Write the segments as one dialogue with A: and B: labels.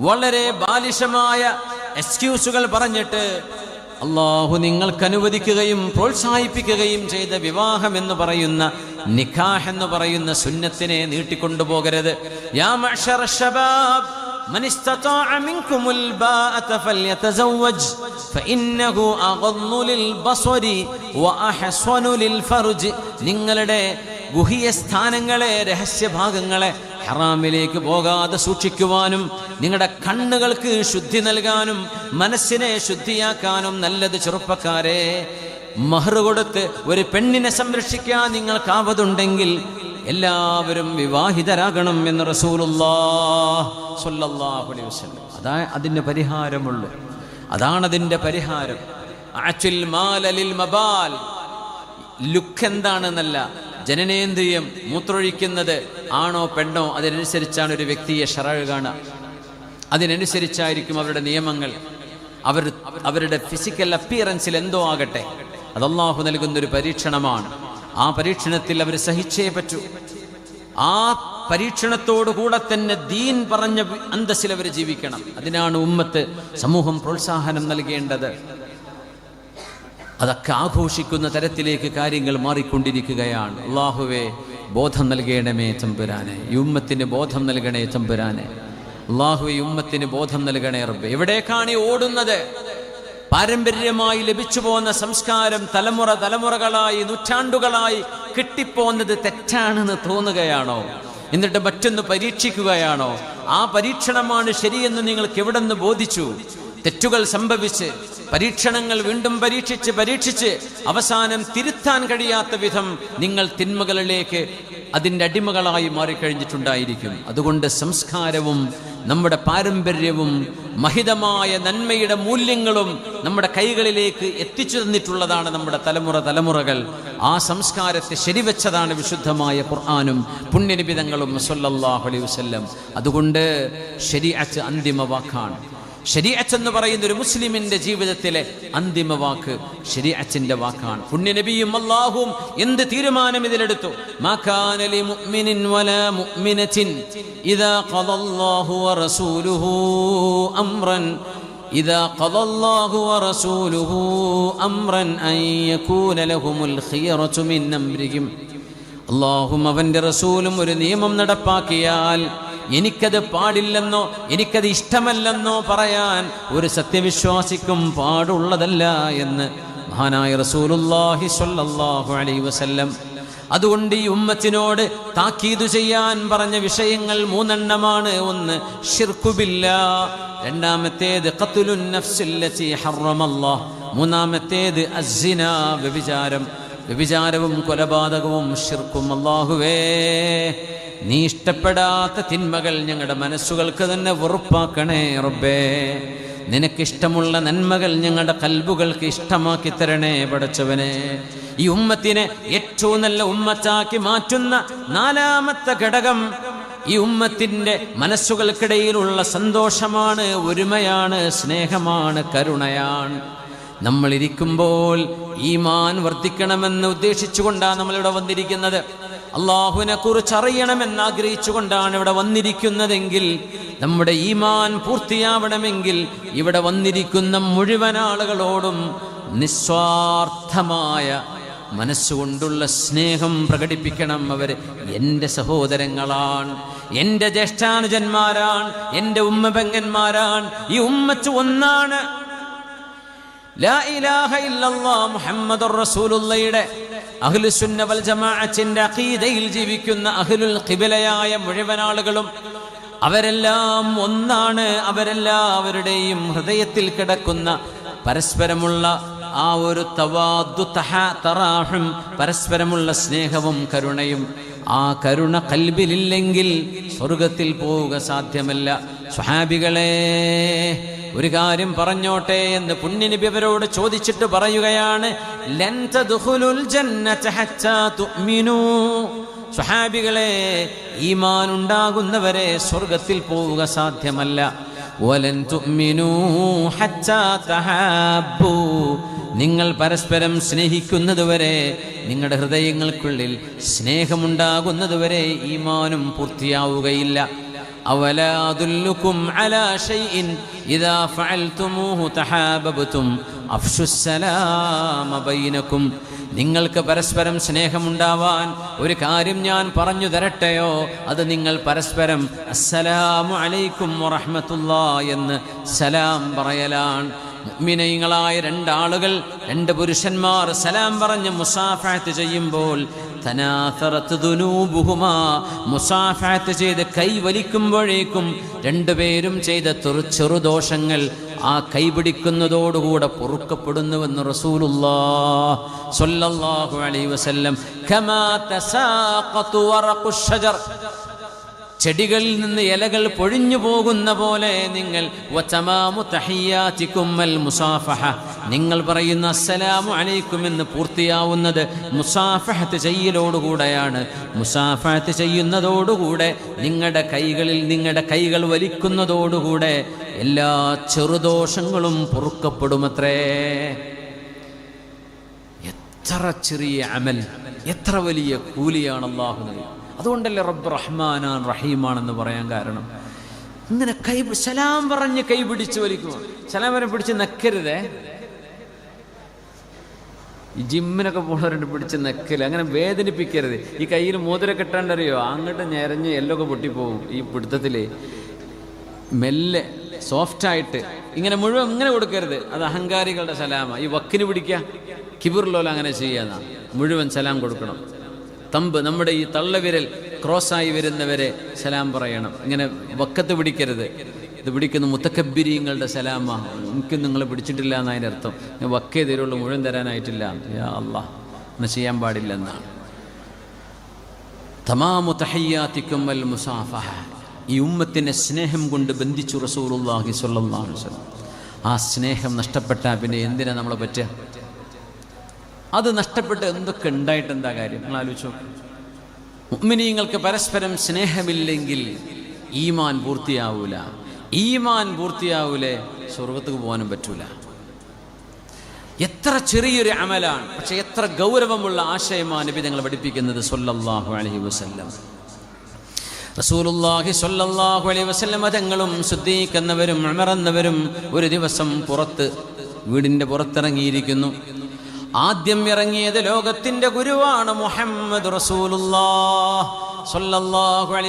A: വളരെ ബാലിശമായ എക്സ്ക്യൂസുകൾ പറഞ്ഞിട്ട് അള്ളാഹു നിങ്ങൾക്ക് അനുവദിക്കുകയും പ്രോത്സാഹിപ്പിക്കുകയും ചെയ്ത വിവാഹം എന്ന് പറയുന്ന നിഖാഹ് എന്ന് പറയുന്ന സുന്നത്തിനെ നീട്ടിക്കൊണ്ടുപോകരുത്. നിങ്ങളുടെ ഗുഹ്യ സ്ഥാനങ്ങളെ രഹസ്യഭാഗങ്ങളെ ഹറാമിലേക്ക് പോകാതെ സൂക്ഷിക്കുവാനും നിങ്ങളുടെ കണ്ണുകൾക്ക് ശുദ്ധി നൽകാനും മനസ്സിനെ ശുദ്ധിയാക്കാനും നല്ലത് ചെറുപ്പക്കാരെ മഹർ കൊടുത്ത് ഒരു പെണ്ണിനെ സംരക്ഷിക്കാൻ നിങ്ങൾക്കാവതുണ്ടെങ്കിൽ എല്ലാവരും വിവാഹിതരാകണം എന്ന് റസൂലുള്ള അതാ അതിന്റെ പരിഹാരമുള്ളൂ. അതാണ് അതിന്റെ പരിഹാരം. മബാൽ. ലുക്ക് എന്താണെന്നല്ല ജനനേന്ദ്രിയം മൂത്രൊഴിക്കുന്നത് ആണോ പെണ്ണോ അതിനനുസരിച്ചാണ് ഒരു വ്യക്തിയെ ഷറഴ് കാണുക. അതിനനുസരിച്ചായിരിക്കും അവരുടെ നിയമങ്ങൾ. അവർ അവരുടെ ഫിസിക്കൽ അപ്പിയറൻസിൽ എന്തോ ആകട്ടെ. അത് നൽകുന്ന നൽകുന്നൊരു പരീക്ഷണമാണ്. ആ പരീക്ഷണത്തിൽ അവർ സഹിച്ചേ പറ്റൂ. ആ പരീക്ഷണത്തോടുകൂടെ തന്നെ ദീൻ പറഞ്ഞ അന്തസ്സിൽ അവർ ജീവിക്കണം. അതിനാണ് ഉമ്മത്ത് സമൂഹം പ്രോത്സാഹനം നൽകേണ്ടത്. അതൊക്കെ ആഘോഷിക്കുന്ന തരത്തിലേക്ക് കാര്യങ്ങൾ മാറിക്കൊണ്ടിരിക്കുകയാണ്. അള്ളാഹുവെ ബോധം നൽകണമേ തമ്പുരാനെ. യുമ്മത്തിന് ബോധം നൽകണേ തമ്പുരാനെ. അള്ളാഹു യുമ്മത്തിന് ബോധം നൽകണേ റബ്ബ്. എവിടേക്കാണ് ഓടുന്നത്? പാരമ്പര്യമായി ലഭിച്ചു പോകുന്ന സംസ്കാരം തലമുറ തലമുറകളായി നൂറ്റാണ്ടുകളായി കിട്ടിപ്പോന്നത് തെറ്റാണെന്ന് തോന്നുകയാണോ? എന്നിട്ട് മറ്റൊന്ന് പരീക്ഷിക്കുകയാണോ? ആ പരീക്ഷണമാണ് ശരിയെന്ന് നിങ്ങൾക്ക് എവിടെ നിന്ന് ബോധിച്ചു? തെറ്റുകൾ സംഭവിച്ച് പരീക്ഷണങ്ങൾ വീണ്ടും പരീക്ഷിച്ച് പരീക്ഷിച്ച് അവസാനം തിരുത്താൻ കഴിയാത്ത വിധം നിങ്ങൾ തിന്മകളിലേക്ക് അതിന്റെ അടിമകളായി മാറിക്കഴിഞ്ഞിട്ടുണ്ടായിരിക്കും. അതുകൊണ്ട് സംസ്കാരവും നമ്മുടെ പാരമ്പര്യവും മഹിതമായ നന്മയുടെ മൂല്യങ്ങളും നമ്മുടെ കൈകളിലേക്ക് എത്തിച്ചു തന്നിട്ടുള്ളതാണ് നമ്മുടെ തലമുറ തലമുറകൾ. ആ സംസ്കാരത്തെ ശരിവെച്ചതാണ് വിശുദ്ധമായ ഖുർആാനും പുണ്യനിബിതങ്ങളും സല്ലല്ലാഹു അലൈഹി വസല്ലം. അതുകൊണ്ട് അച്ഛ അന്തിമ വാക്കാണ്. ശരീഅത്ത് എന്ന് പറയുന്ന ഒരു മുസ്ലിമിന്റെ ജീവിതത്തിലെ അന്തിമ വാക്ക് ശരീഅത്തിന്റെ വാക്കാണ് പുണ്യനബിയും അല്ലാഹുവും എന്ത് തീരുമാനം ഇതിലെടുത്തു മാ കാന ലി മുഅ്മിനിൻ വലാ മുഅ്മിനത്തിൻ ഇദാ ഖദല്ലാഹു വറസൂലുഹു അംറൻ إذا قضى الله ورسوله أمرا أن يكون لهم الخيرة من أمرهم അള്ളാഹും അവൻ്റെ റസൂലും ഒരു നിയമം നടപ്പാക്കിയാൽ എനിക്കത് പാടില്ലെന്നോ എനിക്കത് ഇഷ്ടമല്ലെന്നോ പറയാൻ ഒരു സത്യവിശ്വാസിക്കും പാടുള്ളതല്ല എന്ന് മഹാനായ റസൂലുല്ലാഹി സ്വല്ലല്ലാഹു അലൈഹി വസല്ലം. അതുകൊണ്ട് ഈ ഉമ്മത്തിനോട് താക്കീതു ചെയ്യാൻ പറഞ്ഞ വിഷയങ്ങൾ മൂന്നെണ്ണമാണ്. ഒന്ന് ഷിർക്കുബില്ല രണ്ടാമത്തേത് ഖത്ലുൻ നഫ്സില്ലത്തി ഹറമല്ലാഹ് മൂന്നാമത്തേത് അസ്സിന വ്യഭിചാരം. വ്യഭിചാരവും കൊലപാതകവും ഷിർക്കും അള്ളാഹുവേ നീ ഇഷ്ടപ്പെടാത്ത തിന്മകൾ ഞങ്ങളുടെ മനസ്സുകൾക്ക് തന്നെ ഉറപ്പാക്കണേ റബ്ബേ. നിനക്കിഷ്ടമുള്ള നന്മകൾ ഞങ്ങളുടെ കൽബുകൾക്ക് ഇഷ്ടമാക്കി തരണേ പടച്ചവനെ. ഈ ഉമ്മത്തിനെ ഏറ്റവും നല്ല ഉമ്മത്താക്കി മാറ്റുന്ന നാലാമത്തെ ഘടകം ഈ ഉമ്മത്തിന്റെ മനസ്സുകൾക്കിടയിലുള്ള സന്തോഷമാണ് ഒരുമയാണ് സ്നേഹമാണ് കരുണയാണ്. നമ്മൾ ഇരിക്കുമ്പോൾ ഈമാൻ വർദ്ധിക്കണമെന്ന് ഉദ്ദേശിച്ചുകൊണ്ടാണ് നമ്മളിവിടെ വന്നിരിക്കുന്നത്. അള്ളാഹുവിനെ കുറിച്ച് അറിയണമെന്ന് ആഗ്രഹിച്ചുകൊണ്ടാണ് ഇവിടെ വന്നിരിക്കുന്നതെങ്കിൽ നമ്മുടെ ഈമാൻ പൂർത്തിയാവണമെങ്കിൽ ഇവിടെ വന്നിരിക്കുന്ന മുഴുവൻ ആളുകളോടും നിസ്വാർത്ഥമായ മനസ്സുകൊണ്ടുള്ള സ്നേഹം പ്രകടിപ്പിക്കണം അവർ. എന്റെ സഹോദരങ്ങളാണ് എന്റെ ജ്യേഷ്ഠാനുജന്മാരാണ് എന്റെ ഉമ്മപെങ്ങന്മാരാണ് ഈ ഉമ്മച്ച് ഒന്നാണ്. മുഹമ്മദുർ റസൂലുള്ളയുടെ വൽ ജമാഅത്തിന്റെ അഖീദയിൽ ജീവിക്കുന്ന അഹ്ലുൽ ഖിബലയായ മുഴുവൻ ആളുകളും അവരെല്ലാം ഒന്നാണ്. അവരെല്ലാവരുടെയും ഹൃദയത്തിൽ കിടക്കുന്ന പരസ്പരമുള്ള ആ ഒരു തവാദു തഹ തറാഹും പരസ്പരമുള്ള സ്നേഹവും കരുണയും ആ കരുണ കൽബിലില്ലെങ്കിൽ സ്വർഗത്തിൽ പോവുക സാധ്യമല്ല. സ്വഹാബികളെ ഒരു കാര്യം പറഞ്ഞോട്ടെ എന്ന് പുണ്യനബി അവരോട് ചോദിച്ചിട്ട് പറയുകയാണ് സ്വഹാബികളെ ഈമാൻ ഉണ്ടാകുന്നവരെ സ്വർഗത്തിൽ പോവുക സാധ്യമല്ല. ഹത്താ തഹാബ്ബൂ. നിങ്ങൾ പരസ്പരം സ്നേഹിക്കുന്നതുവരെ നിങ്ങളുടെ ഹൃദയങ്ങൾക്കുള്ളിൽ സ്നേഹമുണ്ടാകുന്നതുവരെ ഈമാനും പൂർത്തിയാവുകയില്ല. അവലാ അദുല്ലുക്കും അലാ ഷൈഇൻ ഇദാ തഹാബബതും നിങ്ങൾക്ക് പരസ്പരം സ്നേഹമുണ്ടാവാൻ ഒരു കാര്യം ഞാൻ പറഞ്ഞു തരട്ടെയോ? അത് നിങ്ങൾ പരസ്പരം അസ്സലാമു അലൈക്കും വറഹ്മത്തുള്ളാ എന്ന് സലാം പറയലാണ്. മുഅ്മിനീങ്ങളായ രണ്ടാളുകൾ രണ്ട് പുരുഷന്മാർ സലാം പറഞ്ഞ് മുസാഫാത്ത് ചെയ്യുമ്പോൾ മുസാഫാത്ത് ചെയ്ത് കൈ വലിക്കുമ്പോഴേക്കും രണ്ടുപേരും ചെയ്ത ചെറുദോഷങ്ങൾ ആ കൈപിടിക്കുന്നതോടുകൂടെ പൊറുക്കപ്പെടുന്നുവെന്ന് റസൂലുല്ലാഹു അലൈഹി വസല്ലം. ചെടികളിൽ നിന്ന് ഇലകൾ പൊഴിഞ്ഞു പോകുന്ന പോലെ നിങ്ങൾ മുസാഫഹ. നിങ്ങൾ പറയുന്ന അസ്സലാമു അലൈക്കും എന്ന് പൂർത്തിയാവുന്നത് മുസാഫഹത്ത് ചെയ്യലോടുകൂടെയാണ്. മുസാഫഹത്ത് ചെയ്യുന്നതോടുകൂടെ നിങ്ങളുടെ കൈകളിൽ നിങ്ങളുടെ കൈകൾ വലിക്കുന്നതോടുകൂടെ എല്ലാ ചെറുദോഷങ്ങളും പൊറുക്കപ്പെടുമത്രേ. എത്ര ചെറിയ അമൽ എത്ര വലിയ കൂലിയാണ് അള്ളാഹു നൽകുന്നത് അതുകൊണ്ടല്ലേ റബ്ബ് റഹ്മാനാൻ റഹീമാണെന്ന് പറയാൻ കാരണം. ഇങ്ങനെ കൈ സലാം പറഞ്ഞ് കൈ പിടിച്ച് വലിക്കുമോ സലാം വരെ പിടിച്ച് നക്കരുതേ. ഈ ജിമ്മിനൊക്കെ പോണവരുണ്ട് പിടിച്ച് നക്കൽ. അങ്ങനെ വേദനിപ്പിക്കരുത്. ഈ കയ്യിൽ മോതിര കെട്ടാണ്ടറിയോ അങ്ങോട്ട് ഞെരഞ്ഞ് എല്ലൊക്കെ പൊട്ടിപ്പോവും ഈ പിടുത്തത്തിൽ മെല്ലെ സോഫ്റ്റായിട്ട്. ഇങ്ങനെ മുഴുവൻ ഇങ്ങനെ കൊടുക്കരുത്. അത് അഹങ്കാരികളുടെ സലാമ. ഈ വക്കിന് പിടിക്കുക കിബിറിലോല അങ്ങനെ ചെയ്യാന്നാ മുഴുവൻ സലാം കൊടുക്കണം. തമ്പ് നമ്മുടെ ഈ തള്ളവിരൽ ക്രോസായി വരുന്നവരെ സലാം പറയണം. ഇങ്ങനെ വക്കത്ത് പിടിക്കരുത്. ഇത് പിടിക്കുന്ന മുത്തക്കബിരിങ്ങളുടെ സലാമ. എനിക്ക് നിങ്ങൾ പിടിച്ചിട്ടില്ല എന്നതിന്റെ അർത്ഥം. ഞാൻ വക്കേ തരുള്ളൂ മുഴുവൻ തരാനായിട്ടില്ല. യാ അള്ളാഹ് അങ്ങനെ ചെയ്യാൻ പാടില്ലെന്നാണ്. തമാമു തഹയ്യാത്തിക്കുമ്മൽ മുസാഫ ഈ ഉമ്മത്തിനെ സ്നേഹം കൊണ്ട് ബന്ധിച്ചു അലൈഹി വസല്ലം. ആ സ്നേഹം നഷ്ടപ്പെട്ടാൽ പിന്നെ എന്തിനാ നമ്മളെ പറ്റുക? അത് നഷ്ടപ്പെട്ട് എന്തൊക്കെ ഉണ്ടായിട്ട് എന്താ കാര്യം? നിങ്ങൾ ആലോചിച്ചു മുഅ്മിനീങ്ങൾക്ക് പരസ്പരം സ്നേഹമില്ലെങ്കിൽ ഈമാൻ പൂർത്തിയാവൂല. ഈമാൻ പൂർത്തിയാവൂലേ സ്വർഗത്തേക്ക് പോകാനും പറ്റൂല. എത്ര ചെറിയൊരു അമലാണ് പക്ഷെ എത്ര ഗൗരവമുള്ള ആശയമാണ് നബി ഞങ്ങൾ പഠിപ്പിക്കുന്നത് സൊല്ലാഹു അലഹി വസല്ലം. റസൂലുല്ലാഹി സൊല്ലാഹു അലൈഹി വസല്ലം തങ്ങളും ശുദ്ധീകരിക്കുന്നവരും അമറന്നവരും ഒരു ദിവസം പുറത്ത് വീടിന്റെ പുറത്തിറങ്ങിയിരിക്കുന്നു. ആദ്യം ഇറങ്ങിയത് ലോകത്തിന്റെ ഗുരുവാണ് മുഹമ്മദ്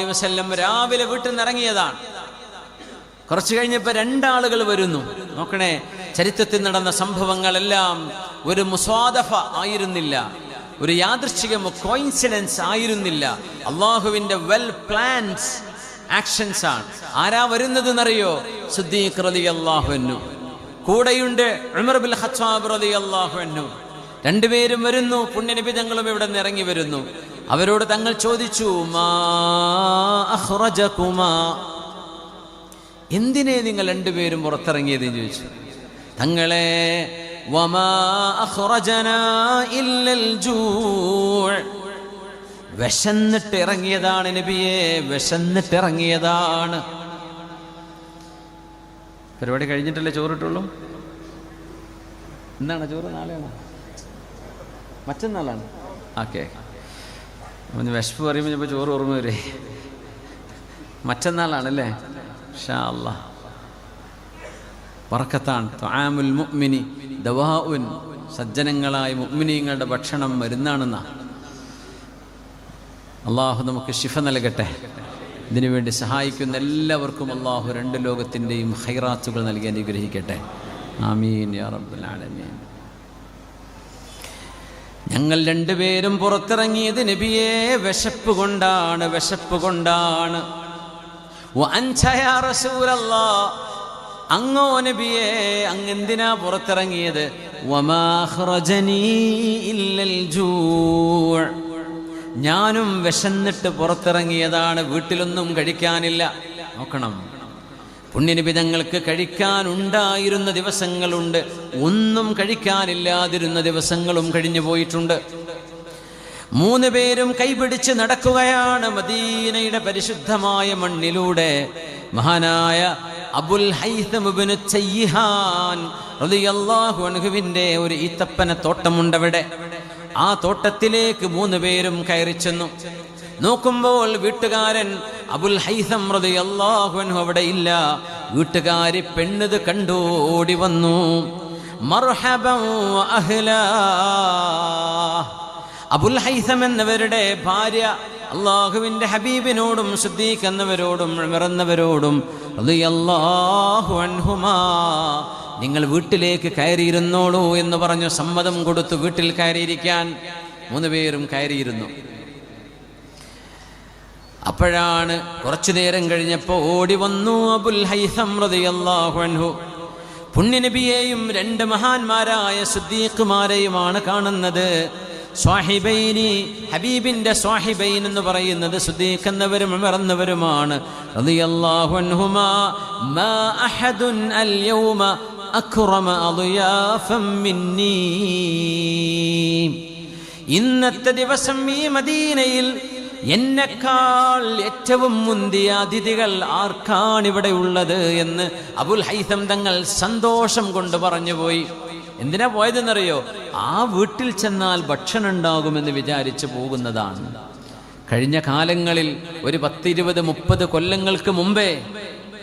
A: വസല്ലം. രാവിലെ വീട്ടിൽ നിന്ന് ഇറങ്ങിയതാണ്. കുറച്ചു കഴിഞ്ഞപ്പോൾ രണ്ടാളുകൾ വരുന്നു. നോക്കണേ ചരിത്രത്തിൽ നടന്ന സംഭവങ്ങളെല്ലാം ഒരു മുസ്വാദഫ ആയിരുന്നില്ല. ഒരു യാദൃശ്ചികമോ കോയിൻസിഡൻസ് ആയിരുന്നില്ല. അള്ളാഹുവിന്റെ വെൽ പ്ലാൻസ് ആക്ഷൻസ് ആണ്. ആരാ വരുന്നത് എന്നറിയോ സുദ്ദീഖ് റളിയല്ലാഹു അൻഹു. കൂടെയുണ്ട് ഉമർ ബിൽ ഖത്താബ് റളിയല്ലാഹു അള്ളാഹുന്നു രണ്ടുപേരും വരുന്നു പുണ്യനിബിതങ്ങളും ഇവിടെ നിന്ന് ഇറങ്ങി വരുന്നു. അവരോട് തങ്ങൾ ചോദിച്ചു എന്തിനെ നിങ്ങൾ രണ്ടുപേരും പുറത്തിറങ്ങിയത് ചോദിച്ചു? തങ്ങളെ വമാ അഖ്റജനാ ഇല്ലൽ ജൂ' വിശന്നിട്ട് ഇറങ്ങിയതാണ് നബിയെ വിശന്നിട്ട് ഇറങ്ങിയതാണ്. പരിപാടി കഴിഞ്ഞിട്ടല്ലേ ചോറിട്ടുള്ളൂ? എന്താണ് ചോറ് നാളെയാണോ? മറ്റന്നാളാണ്. ഓക്കെ. വിശപ്പ് പറയുമ്പോൾ ഇപ്പോൾ ചോറ് ഓർമ്മ വരേ. മറ്റന്നാളാണല്ലേ? ഷാ അല്ലാ പറക്കത്താണ് ത്വാമുൽ മുഅ്മിനി ദവാഉൻ. സജ്ജനങ്ങളായ മുഅ്മിനീങ്ങളുടെ ഭക്ഷണം മരുന്നാണെന്ന. അള്ളാഹു നമുക്ക് ശിഫ നൽകട്ടെ. ഇതിനുവേണ്ടി സഹായിക്കുന്ന എല്ലാവർക്കും അള്ളാഹു രണ്ട് ലോകത്തിന്റെയും ഹൈറാത്തുകൾ നൽകി അനുഗ്രഹിക്കട്ടെ. ആമീൻ യാ റബ്ബുൽ ആലമീൻ. ഞങ്ങൾ രണ്ടുപേരും പുറത്തിറങ്ങിയത് നബിയെ വിശപ്പ് കൊണ്ടാണ് വിശപ്പ് കൊണ്ടാണ്. അങ്ങോ നബിയെ അങ്ങ് എന്തിനാ പുറത്തിറങ്ങിയത് ഞാനും വിശന്നിട്ട് പുറത്തിറങ്ങിയതാണ് വീട്ടിലൊന്നും കഴിക്കാനില്ല. നോക്കണം. പുണ്യനിബിതങ്ങൾക്ക് കഴിക്കാനുണ്ടായിരുന്ന ദിവസങ്ങളുണ്ട്. ഒന്നും കഴിക്കാനില്ലാതിരുന്ന ദിവസങ്ങളും കഴിഞ്ഞു പോയിട്ടുണ്ട്. മൂന്ന് പേരും കൈപിടിച്ച് നടക്കുകയാണ് മദീനയുടെ പരിശുദ്ധമായ മണ്ണിലൂടെ. മഹാനായ അബുൽ അൻഹുവിന്റെ ഒരു ഈത്തപ്പന തോട്ടമുണ്ടവിടെ ആ തോട്ടത്തിലേക്ക് മൂന്ന് പേരും കയറി ചെന്നു. നോക്കുമ്പോൾ വീട്ടുകാരൻ അബുൽ ഹൈസം അൻഹു അവിടെ ഇല്ല. വീട്ടുകാരി പെണ്ണത് കണ്ടു ഓടി വന്നു. അബുൽ ഹൈസം എന്നവരുടെ ഭാര്യ അള്ളാഹുവിന്റെ ഹബീബിനോടും സുദ്ദീഖ് എന്നവരോടും മിറന്നവരോടും നിങ്ങൾ വീട്ടിലേക്ക് കയറിയിരുന്നോളൂ എന്ന് പറഞ്ഞു സമ്മതം കൊടുത്തു വീട്ടിൽ കയറിയിരിക്കാൻ മൂന്ന് പേരും കയറിയിരുന്നു. അപ്പോഴാണ് കുറച്ചു നേരം കഴിഞ്ഞപ്പോൾ ഓടി വന്നു അബുൽ ഹൈസം പുണ്യനബിയെയും രണ്ട് മഹാന്മാരായ സുദ്ദീഖുമാരെയുമാണ് കാണുന്നത്. സ്വാഹിബൈനി ഹബീബിന്റെ സ്വാഹിബൈൻ എന്ന് പറയുന്നത് സുദ്ദീഖ് എന്നവരും മിന്നീ. ഇന്നത്തെ ദിവസം ഈ മദീനയിൽ എന്നെക്കാൾ ഏറ്റവും മുന്തിയ അതിഥികൾ ആർക്കാണ് ഇവിടെ ഉള്ളത് എന്ന് അബുൽ ഹൈസം തങ്ങൾ സന്തോഷം കൊണ്ട് പറഞ്ഞുപോയി. എന്തിനാ പോയതെന്നറിയോ? ആ വീട്ടിൽ ചെന്നാൽ ഭക്ഷണം ഉണ്ടാകുമെന്ന് വിചാരിച്ചു പോകുന്നതാണ്. കഴിഞ്ഞ കാലങ്ങളിൽ ഒരു പത്തിരുപത് മുപ്പത് കൊല്ലങ്ങൾക്ക് മുമ്പേ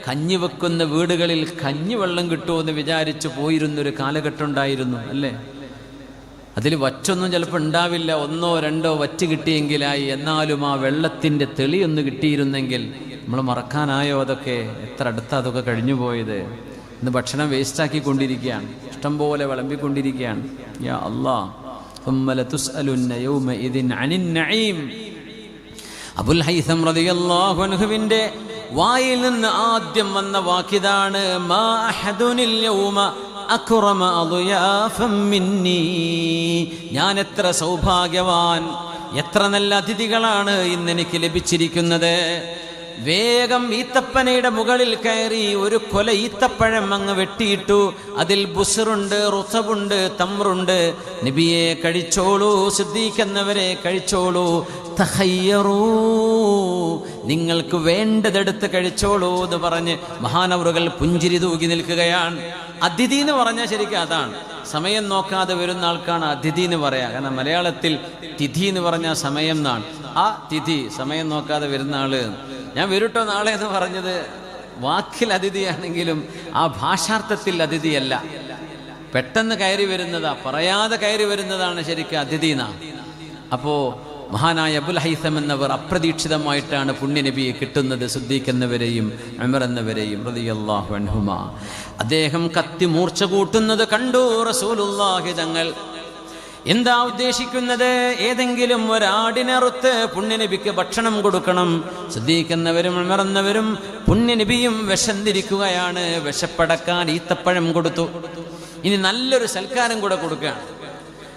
A: കഞ്ഞി വെക്കുന്ന വീടുകളിൽ കഞ്ഞി കഞ്ഞിവെള്ളം കിട്ടുമെന്ന് വിചാരിച്ചു പോയിരുന്നൊരു കാലഘട്ടം ഉണ്ടായിരുന്നു അല്ലേ? അതിൽ വച്ചൊന്നും ചിലപ്പോൾ ഉണ്ടാവില്ല. ഒന്നോ രണ്ടോ വച്ച് കിട്ടിയെങ്കിലായി. എന്നാലും ആ വെള്ളത്തിന്റെ തെളിയൊന്ന് കിട്ടിയിരുന്നെങ്കിൽ നമ്മൾ മറക്കാനായോ അതൊക്കെ? എത്ര അടുത്ത അതൊക്കെ കഴിഞ്ഞു പോയത്? ഇന്ന് ഭക്ഷണം വേസ്റ്റാക്കി കൊണ്ടിരിക്കുകയാണ് ഇഷ്ടം പോലെ വിളമ്പിക്കൊണ്ടിരിക്കുകയാണ്. യാ വായിൽ നിന്ന് ആദ്യം വന്ന വാക്കിതാണ് മാ അഹദുനിൽ അതുയാഫം മിന്നീ. ഞാൻ എത്ര സൗഭാഗ്യവാൻ എത്ര നല്ല അതിഥികളാണ് ഇന്ന് എനിക്ക് ലഭിച്ചിരിക്കുന്നത്. വേഗം ഈത്തപ്പനയുടെ മുകളിൽ കയറി ഒരു കൊല ഈത്തപ്പഴം അങ്ങ് വെട്ടിയിട്ടു. അതിൽ ബുസറുണ്ട് റുസബുണ്ട് തമ്രുണ്ട്. നബിയെ കഴിച്ചോളൂ സിദ്ദീഖ് എന്നവരെ കഴിച്ചോളൂ. നിങ്ങൾക്ക് വേണ്ടതെടുത്ത് കഴിച്ചോളൂ എന്ന് പറഞ്ഞ് മഹാനവറുകൾ പുഞ്ചിരി തൂകി നിൽക്കുകയാണ്. അതിഥി എന്ന് പറഞ്ഞാൽ ശരിക്കും അതാണ്. സമയം നോക്കാതെ വരുന്ന ആൾക്കാണ് അതിഥി എന്ന് പറയാ. കാരണം മലയാളത്തിൽ തിഥി എന്ന് പറഞ്ഞാൽ സമയം എന്നാണ്. ആ തിഥി സമയം നോക്കാതെ വരുന്ന ആൾ. ഞാൻ വരൂട്ടോ നാളെ എന്ന് പറഞ്ഞത് വാക്കിൽ അതിഥിയാണെങ്കിലും ആ ഭാഷാർത്ഥത്തിൽ അതിഥിയല്ല. പെട്ടെന്ന് കയറി വരുന്നതാ. പറയാതെ കയറി വരുന്നതാണ് ശരിക്കും അതിഥി എന്നാ അപ്പോ മഹാനായ അബുൽ ഹൈസം എന്നവർ അപ്രതീക്ഷിതമായിട്ടാണ് പുണ്യനബിയെ കിട്ടുന്നത് സുദ്ദീഖ് എന്നവരെയും അമർ എന്നവരെയും റതിയല്ലാഹു അദ്ദേഹം കത്തി മൂർച്ച കൂട്ടുന്നത് കണ്ടു റസൂലുള്ളാഹി തങ്ങൾ. എന്താ ഉദ്ദേശിക്കുന്നത്? ഏതെങ്കിലും ഒരാടിനറുത്ത് പുണ്യനബിക്ക് ഭക്ഷണം കൊടുക്കണം. ശ്രദ്ധിക്കുന്നവരും അമറന്നവരും പുണ്യനബിയും വിശന്നിരിക്കുകയാണ്. വിശപ്പടക്കാൻ ഈത്തപ്പഴം കൊടുത്തു. ഇനി നല്ലൊരു സൽക്കാരം കൂടെ കൊടുക്കുകയാണ്.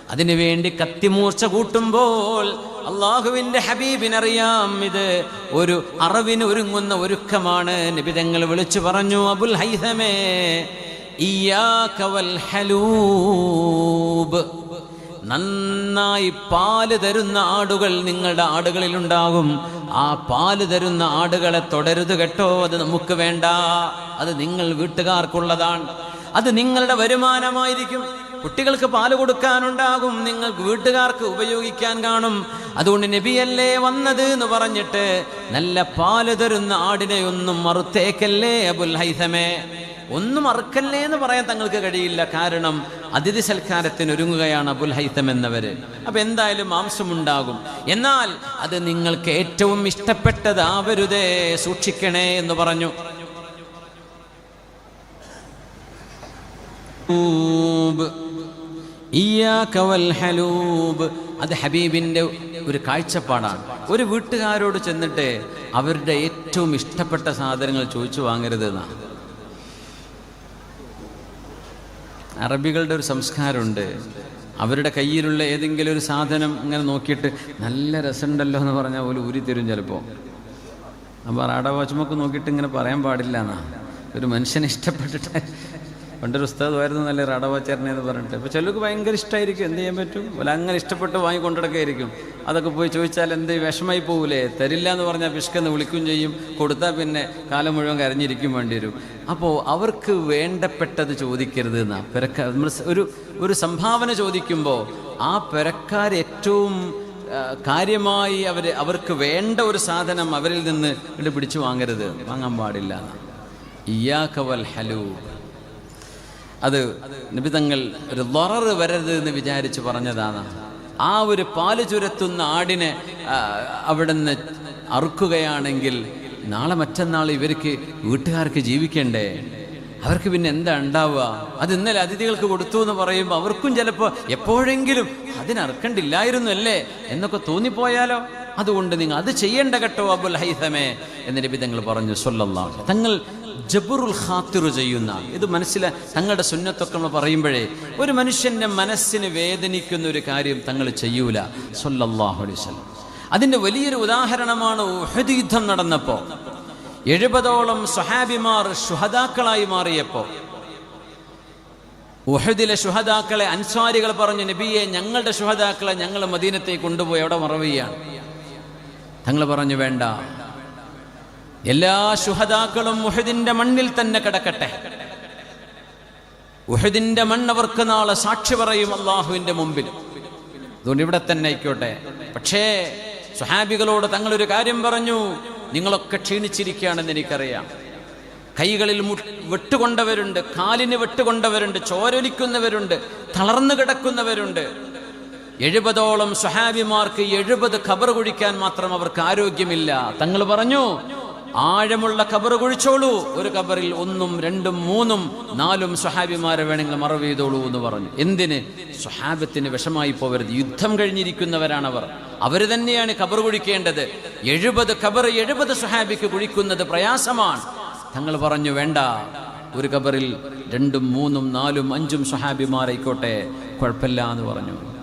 A: അതിനുവേണ്ടി കത്തിമൂർച്ച കൂട്ടുമ്പോൾ അള്ളാഹുവിന്റെ ഹബീബിനറിയാം ഇത്. ഒരു അറിവിന് ഒരുങ്ങുന്ന ഒരുക്കമാണ്. നിബിതങ്ങൾ വിളിച്ചു പറഞ്ഞു അബുൽ ഹൈസമേ ഹലൂബ്. നന്നായി പാൽ തരുന്ന ആടുകൾ നിങ്ങളുടെ ആടുകളിൽ ഉണ്ടാകും ആ പാൽ തരുന്ന ആടുകളെ തുടരുത് കേട്ടോ. അത് നമുക്ക് വേണ്ട. അത് നിങ്ങൾ വീട്ടുകാർക്കുള്ളതാണ്. അത് നിങ്ങളുടെ വരുമാനമായിരിക്കും. കുട്ടികൾക്ക് പാൽ കൊടുക്കാനുണ്ടാകും. നിങ്ങൾക്ക് വീട്ടുകാർക്ക് ഉപയോഗിക്കാൻ കാണും. അതുകൊണ്ട് നബിയല്ലേ വന്നത് എന്ന് പറഞ്ഞിട്ട് നല്ല പാൽ തരുന്ന ആടിനെ ഒന്നും മറുത്തേക്കല്ലേ അബുൽ ഹൈസമേ? ഒന്നും മറുക്കല്ലേ എന്ന് പറയാൻ തങ്ങൾക്ക് കഴിയില്ല. കാരണം അതിഥി സൽക്കാരത്തിന് ഒരുങ്ങുകയാണ് അബുൽ ഹൈത്തം എന്നവര്. അപ്പൊ എന്തായാലും മാംസമുണ്ടാകും. എന്നാൽ അത് നിങ്ങൾക്ക് ഏറ്റവും ഇഷ്ടപ്പെട്ടതാവരുതേ സൂക്ഷിക്കണേ എന്ന് പറഞ്ഞു. ഹലൂബ്. അത് ഹബീബിന്റെ ഒരു കാഴ്ചപ്പാടാണ്. ഒരു വീട്ടുകാരോട് ചെന്നിട്ട് അവരുടെ ഏറ്റവും ഇഷ്ടപ്പെട്ട സാധനങ്ങൾ ചോദിച്ചു വാങ്ങരുത് എന്നാണ് അറബികളുടെ ഒരു സംസ്കാരമുണ്ട്. അവരുടെ കയ്യിലുള്ള ഏതെങ്കിലും ഒരു സാധനം ഇങ്ങനെ നോക്കിയിട്ട് നല്ല രസമുണ്ടല്ലോ എന്ന് പറഞ്ഞാൽ പോലും ഊരി തരും ചിലപ്പോൾ അപ്പോൾ റാഡ നോക്കിയിട്ട് ഇങ്ങനെ പറയാൻ പാടില്ല എന്നാ. ഒരു മനുഷ്യനെ ഇഷ്ടപ്പെട്ടിട്ട് പണ്ടൊരു ഉസ്താദ് ആയിരുന്നു നല്ല റാഡ എന്ന് പറഞ്ഞിട്ട്. അപ്പോൾ ചിലർക്ക് ഭയങ്കര ഇഷ്ടമായിരിക്കും എന്ത് ചെയ്യാൻ പറ്റും? അല്ല അങ്ങനെ ഇഷ്ടപ്പെട്ട് വാങ്ങിക്കൊണ്ടിടക്കായിരിക്കും. അതൊക്കെ പോയി ചോദിച്ചാൽ എന്ത് വിഷമായി പോകില്ലേ തരില്ല എന്ന് പറഞ്ഞാൽ പിഷ്കെന്ന് വിളിക്കുകയും ചെയ്യും. കൊടുത്താൽ പിന്നെ കാലം മുഴുവൻ കരഞ്ഞിരിക്കും വേണ്ടി വരും. അപ്പോൾ അവർക്ക് വേണ്ടപ്പെട്ടത് ചോദിക്കരുത് എന്നാ. പെരക്ക നമ്മൾ ഒരു ഒരു സംഭാവന ചോദിക്കുമ്പോൾ ആ പെരക്കാർ ഏറ്റവും കാര്യമായി അവർ അവർക്ക് വേണ്ട ഒരു സാധനം അവരിൽ നിന്ന് പിടിച്ചു വാങ്ങരുത്. വാങ്ങാൻ പാടില്ല ഇയാക്കവൽ ഹലൂബ്. അത് നിബിതങ്ങൾ ഒരു ലൊററ് വരരുത് എന്ന് വിചാരിച്ച് പറഞ്ഞതാണ്. ആ ഒരു പാൽ ചുരത്തുന്ന ആടിനെ അവിടുന്ന് അറുക്കുകയാണെങ്കിൽ നാളെ മറ്റന്നാൾ ഇവർക്ക് വീട്ടുകാർക്ക് ജീവിക്കണ്ടേ? അവർക്ക് പിന്നെ എന്താ ഉണ്ടാവുക? അത് ഇന്നലെ അതിഥികൾക്ക് കൊടുത്തു എന്ന് പറയുമ്പോൾ അവർക്കും ചിലപ്പോൾ എപ്പോഴെങ്കിലും അതിനറക്കണ്ടില്ലായിരുന്നു അല്ലേ? എന്നൊക്കെ തോന്നിപ്പോയാലോ? അതുകൊണ്ട് നിങ്ങൾ അത് ചെയ്യേണ്ട കേട്ടോ അബുൽ ഹൈസമേ എന്ന് നബി തങ്ങൾ പറഞ്ഞു സൊല്ലാഹ് തങ്ങൾ ജബറുൽ ഖാത്തിറു ചെയ്യുന്ന ഇത് മനസ്സില തങ്ങളുടെ സുന്നത്തൊക്കെ നമ്മൾ പറയുമ്പോഴേ ഒരു മനുഷ്യന്റെ മനസ്സിന് വേദനിക്കുന്ന ഒരു കാര്യം തങ്ങൾ ചെയ്യൂല. സൊല്ലാഹു അലൈഹി വസല്ലം. അതിന്റെ വലിയൊരു ഉദാഹരണമാണ് ഉഹദ് യുദ്ധം നടന്നപ്പോൾ എഴുപതോളം സ്വഹാബിമാർ ശുഹദാക്കളായി മാറിയപ്പോൾ ഉഹദിലെ ശുഹദാക്കളെ അൻസ്വാരികൾ പറഞ്ഞു നബിയെ ഞങ്ങളുടെ ശുഹദാക്കളെ ഞങ്ങൾ മദീനത്തേക്ക് കൊണ്ടുപോയി അവിടെ മറവുകയാണ് തങ്ങൾ പറഞ്ഞു വേണ്ട എല്ലാ ശുഹദാക്കളും ഉഹദിന്റെ മണ്ണിൽ തന്നെ കിടക്കട്ടെ. ഉഹദിന്റെ മണ്ണ് അവർക്ക് നാളെ സാക്ഷി പറയും അള്ളാഹുവിന്റെ മുമ്പിൽ. അതുകൊണ്ട് ഇവിടെ തന്നെ ആയിക്കോട്ടെ. പക്ഷേ സുഹാബികളോട് തങ്ങളൊരു കാര്യം പറഞ്ഞു. നിങ്ങളൊക്കെ ക്ഷീണിച്ചിരിക്കുകയാണെന്ന് എനിക്കറിയാം. കൈകളിൽ വെട്ടുകൊണ്ടവരുണ്ട് കാലിന് വെട്ടുകൊണ്ടവരുണ്ട് ചോരൊലിക്കുന്നവരുണ്ട് തളർന്നു കിടക്കുന്നവരുണ്ട്. എഴുപതോളം സുഹാബിമാർക്ക് എഴുപത് ഖബർ കുഴിക്കാൻ മാത്രം അവർക്ക് ആരോഗ്യമില്ല. തങ്ങൾ പറഞ്ഞു ആഴമുള്ള ഖബർ കുഴിച്ചോളൂ. ഒരു ഖബറിൽ ഒന്നും രണ്ടും മൂന്നും നാലും സ്വഹാബിമാരെ വേണമെങ്കിൽ മറവ് ചെയ്തോളൂ എന്ന് പറഞ്ഞു. എന്തിന്? സ്വഹാബത്തിന് വിഷമായി പോവരുത്. യുദ്ധം കഴിഞ്ഞിരിക്കുന്നവരാണവർ. അവർ തന്നെയാണ് ഖബർ കുഴിക്കേണ്ടത്. എഴുപത് ഖബർ എഴുപത് സ്വഹാബിക്ക് കുഴിക്കുന്നത് പ്രയാസമാണ്. തങ്ങൾ പറഞ്ഞു വേണ്ട. ഒരു ഖബറിൽ രണ്ടും മൂന്നും നാലും അഞ്ചും സ്വഹാബിമാരായിക്കോട്ടെ. കുഴപ്പമില്ല എന്ന് പറഞ്ഞു.